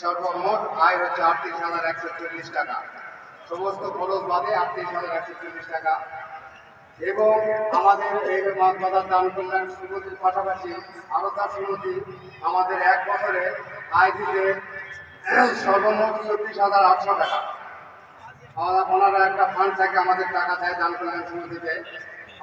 সর্বমোট আয় হচ্ছে আটত্রিশ হাজার একশো চল্লিশ টাকা। সমস্ত খরচ বাদে আটত্রিশ হাজার একশো চল্লিশ টাকা। এবং আমাদের এই মাতা দান কল্যাণ সমিতির পাশাপাশি আরও তার সমিতি আমাদের এক বছরে আয় দিতে সর্বমোট চব্বিশ হাজার আটশো টাকা। ওনারা একটা ফান্ড থাকে আমাদের টাকা দেয় দান কল্যাণ সমিতিতে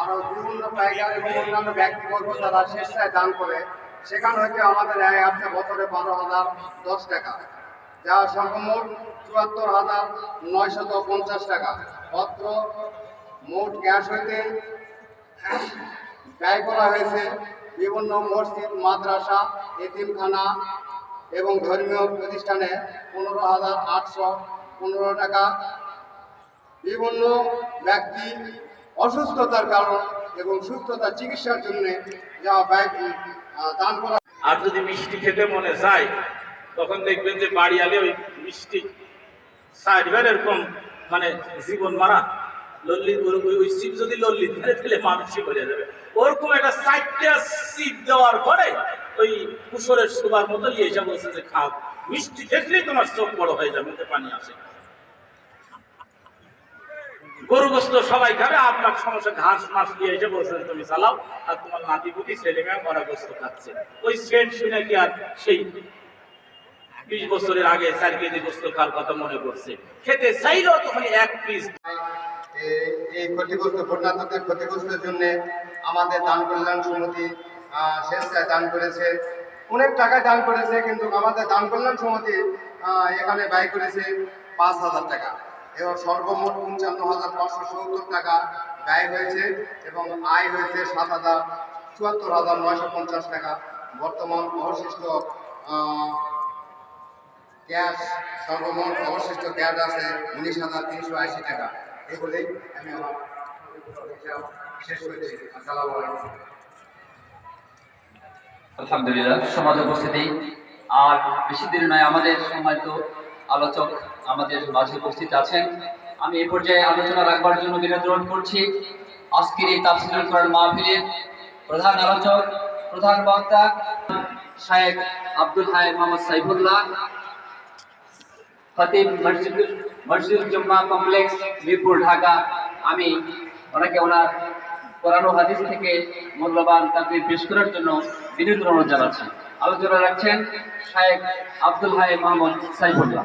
আরও বিভিন্ন পাইকার এবং অন্যান্য ব্যক্তিবর্গ তারা স্বেচ্ছায় দান করে সেখান হইতে আমাদের আয় আসছে বছরে বারো হাজার দশ টাকা, যা সর্বমোট চুয়াত্তর হাজার নয়শত পঞ্চাশ টাকা। অত্র মোট গ্যাস হইতে ব্যয় করা হয়েছে বিভিন্ন মসজিদ, মাদ্রাসা, এতিমখানা এবং ধর্মীয় প্রতিষ্ঠানে পনেরো হাজার আটশো পনেরো টাকা। বিভিন্ন ব্যক্তি অসুস্থতার কারণ এবং সুস্থতা চিকিৎসার জন্য যা ব্যয় আর যদি মিষ্টি খেতে মনে চায় তখন দেখবেন যে বাড়ি আলে ওই মিষ্টি সাইডবার এরকম মানে জীবন মারা ওই- যদি যাবে। ওরকম একটা দেওয়ার পরে ওই মতো বলছে যে মিষ্টি দেখলেই তোমার চোখ বড় হয়ে যাবে পানি আসে। গরু গোস্ত সবাই খাবে আপনার সমস্যা ঘাস মাস দিয়ে এসে বলছেন তুমি চালাও, আর তোমার নাতি পুতি ছেলে মেয়ে মরা গোস্ত খাচ্ছে। ওই সেন্ট শুনে কি আর সেই বিশ বছরের আগে চার কেজি গোস্ত খাওয়ার কথা মনে করছে খেতে চাইলেও তখন এক পিস এই ক্ষতিগ্রস্ত বন্যাতদের ক্ষতিগ্রস্তের জন্য আমাদের দান কল্যাণ সমিতি স্বেচ্ছায় দান করেছে। অনেক টাকা দান করেছে, কিন্তু আমাদের দান কল্যাণ সমিতি এখানে ব্যয় করেছে পাঁচ হাজার টাকা। এবং সর্বমোট পঞ্চান্ন হাজার পাঁচশো সত্তর টাকা ব্যয় হয়েছে এবং আয় হয়েছে সাত হাজার চুয়াত্তর হাজার নয়শো পঞ্চাশ টাকা। বর্তমান অবশিষ্ট গ্যাস সর্বমোট অবশিষ্ট গ্যাস আছে উনিশ হাজার তিনশো আশি টাকা। এই বলেই আমি শেষ করছি আসসালামু আলাইকুম। আলহামদুলিল্লাহ সমাজ উপস্থিতি আর বেশি দিন নয়, আমাদের সময় তো আলোচক আমাদের মাঝে উপস্থিত আছেন। আমি এই পর্যায়ে আলোচনা রাখবার জন্য বিনোদন করছি। আজকের এই তাফসিলুল কোরআন মাহফিলের প্রধান আলোচক, প্রধান বক্তা, শায়েখ আব্দুল হাই মোহাম্মদ সাইফুল্লাহ, খতিব মসজিদুল মসজিদুল জুম্মা কমপ্লেক্স, মিরপুর, ঢাকা। আমি ওনাকে ওনার কোরআন হাদিস থেকে মূল্যবান তাকরির পেশ করার জন্য অনুরোধ জানাচ্ছি। আলোচনা রাখছেন শায়েখ আব্দুল হাই মোহাম্মদ সাইফুল্লাহ।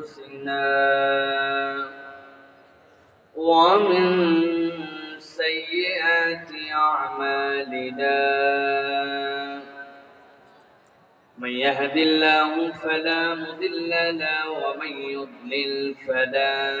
أنفسنا ومن سيئات أعمالنا. من يهد الله فلا مضل له ومن يضلل فلا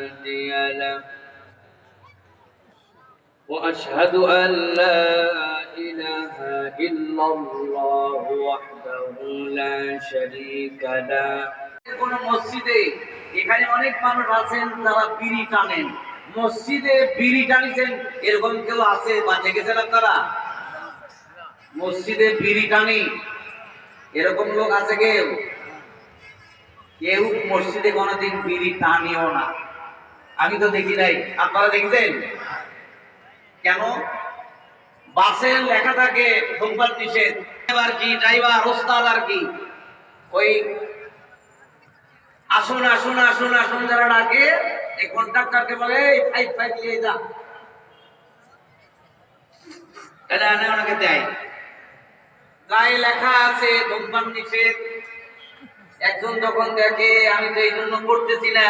هادي له. وأشهد أن لا إلا الله وحده لا شريك له কোন মসজিদে এখানে অনেক মানুষ আছেন তারা বিড়ি টানেন মসজিদে বিড়ি টানিছেন এরকম কেউ আছে বা দেখেছেন আপনারা মসজিদে বিড়ি টানি এরকম লোক আছে কেউ কেউ মসজিদে কোনোদিন বিড়ি টানিও না আমি তো দেখি নাই আপনারা দেখছেন কেন লেখা থাকে, ধূমপান নিষেধ। কি, ড্রাইভার, ওস্তাদ আর কি? ওই আসুন আসুন আসুন আসুন যারা ডাকে, এই বলে, এই ফাইভ ফাইভ নিয়ে যা। এটা এনে দেয়। গায়ে লেখা আছে, ধূমপান নিষেধ। একজন যখন দেখে, আমি তো এই জন্য করতেছি না।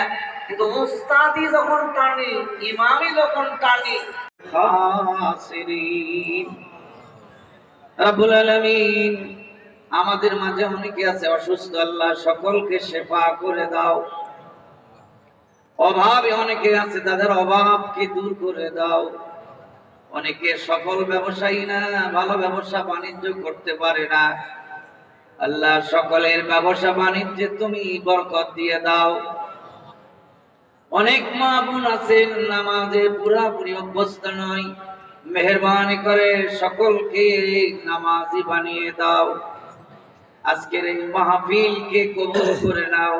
কিন্তু উস্তাদি যখন টানি, ইমামই যখন টানি আমাদের মাঝে অনেকে আছে অসুস্থ, আল্লাহ সকলকে সেবা করে দাও। অভাবে অনেকে আছে তাদের অভাবকে দূর করে দাও। অনেকে সফল ব্যবসায়ী না, ভালো ব্যবসা বাণিজ্য করতে পারে না। আল্লাহ সকলের ব্যবসা বাণিজ্যে তুমি বরকত দিয়ে দাও। অনেক মা বোন আছেন, নামাজে পুরাপুরি অভ্যস্ত নয়। মেহরবানি করে সকলকে নামাজি বানিয়ে দাও। আজকের এই মাহফিলকে কবুল করে নাও।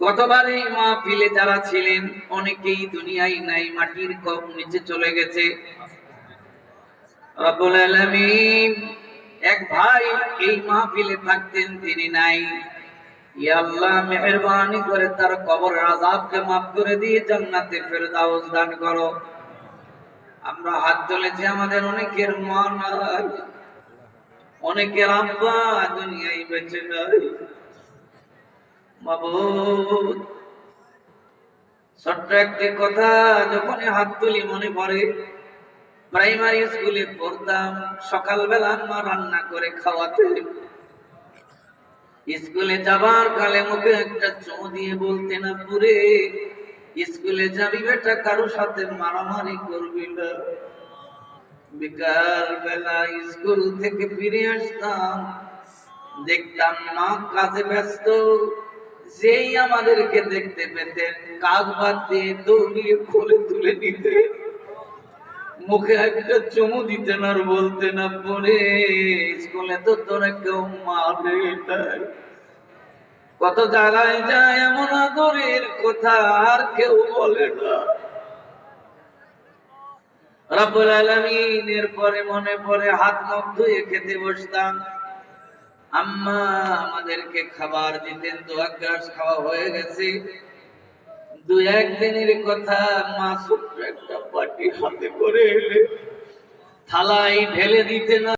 গতবার এই মাহফিলে যারা ছিলেন, অনেকেই দুনিয়ায় নাই, মাটির কম নিচে চলে গেছে। এক ভাই এই মাহফিলে থাকতেন, তিনি নাই। মেহেরবানি করে তার কবর আযাবকে মাফ করে দিয়ে জান্নাতে দান করো। আমরা হাত তুলেছি আমাদের অনেকের মা নাই অনেকের আব্বা দুনিয়ায় বেঁচে নাই। মাবুদ, ছোট্ট একটি কথা যখন হাত তুলি মনে পড়ে, প্রাইমারি স্কুলে পড়তাম, সকালবেলা মা রান্না করে খাওয়াতে স্কুলে যাবার কালে মুখে একটা চো দিয়ে বলতে না পুরে স্কুলে যাবি বেটা কারও সাথে মারামারি করবি না। বিকাল বেলা স্কুল থেকে ফিরে আসতাম, দেখতাম মা কাজে ব্যস্ত। যেই আমাদেরকে দেখতে পেতেন কাজ বাদ দিয়ে দৌড়িয়ে খোলে তুলে নিতে মুখে একটা চুমু দিতেন আর বলতেন আপনে স্কুলে তো তোরা কেউ মারে কত জায়গায় যায় এমন আদরের কথা আর কেউ বলে না। রব্বুল আলামিনের পরে মনে পড়ে হাত মুখ ধুয়ে খেতে বসতাম। আম্মা, আমাদেরকে খাবার দিতেন তো এক খাওয়া হয়ে গেছে। দু একদিনের কথা মা ছোট্ট একটা পাটি হাতে করে এলে থালায় ঢেলে দিতে না